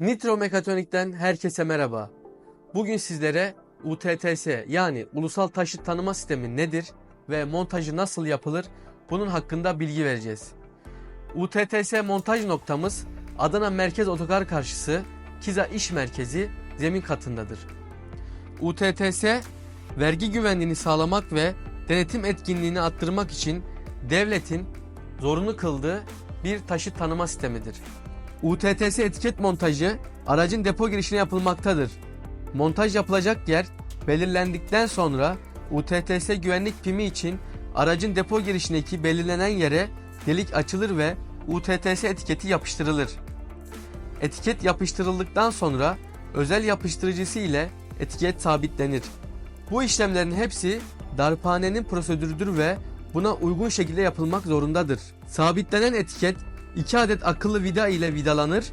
Nitro Mekatronik'ten herkese merhaba. Bugün sizlere UTTS yani Ulusal Taşıt Tanıma Sistemi nedir ve montajı nasıl yapılır bunun hakkında bilgi vereceğiz. UTTS montaj noktamız Adana Merkez Otogar karşısı Kiza İş Merkezi zemin katındadır. UTTS vergi güvenliğini sağlamak ve denetim etkinliğini arttırmak için devletin zorunlu kıldığı bir taşıt tanıma sistemidir. UTTS etiket montajı aracın depo girişine yapılmaktadır. Montaj yapılacak yer belirlendikten sonra UTTS güvenlik pimi için aracın depo girişindeki belirlenen yere delik açılır ve UTTS etiketi yapıştırılır. Etiket yapıştırıldıktan sonra özel yapıştırıcısı ile etiket sabitlenir. Bu işlemlerin hepsi darphanenin prosedürüdür ve buna uygun şekilde yapılmak zorundadır. Sabitlenen etiket 2 adet akıllı vida ile vidalanır.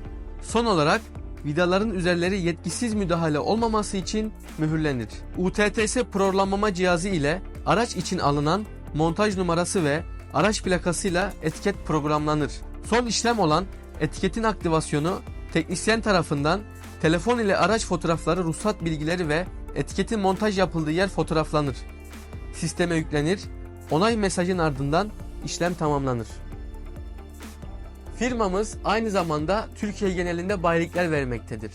Son olarak vidaların üzerleri yetkisiz müdahale olmaması için mühürlenir. UTTS programlama cihazı ile araç için alınan montaj numarası ve araç plakasıyla etiket programlanır. Son işlem olan etiketin aktivasyonu teknisyen tarafından telefon ile araç fotoğrafları, ruhsat bilgileri ve etiketin montaj yapıldığı yer fotoğraflanır. Sisteme yüklenir. Onay mesajın ardından işlem tamamlanır. Firmamız aynı zamanda Türkiye genelinde bayilikler vermektedir.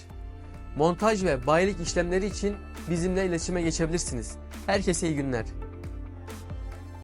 Montaj ve bayilik işlemleri için bizimle iletişime geçebilirsiniz. Herkese iyi günler.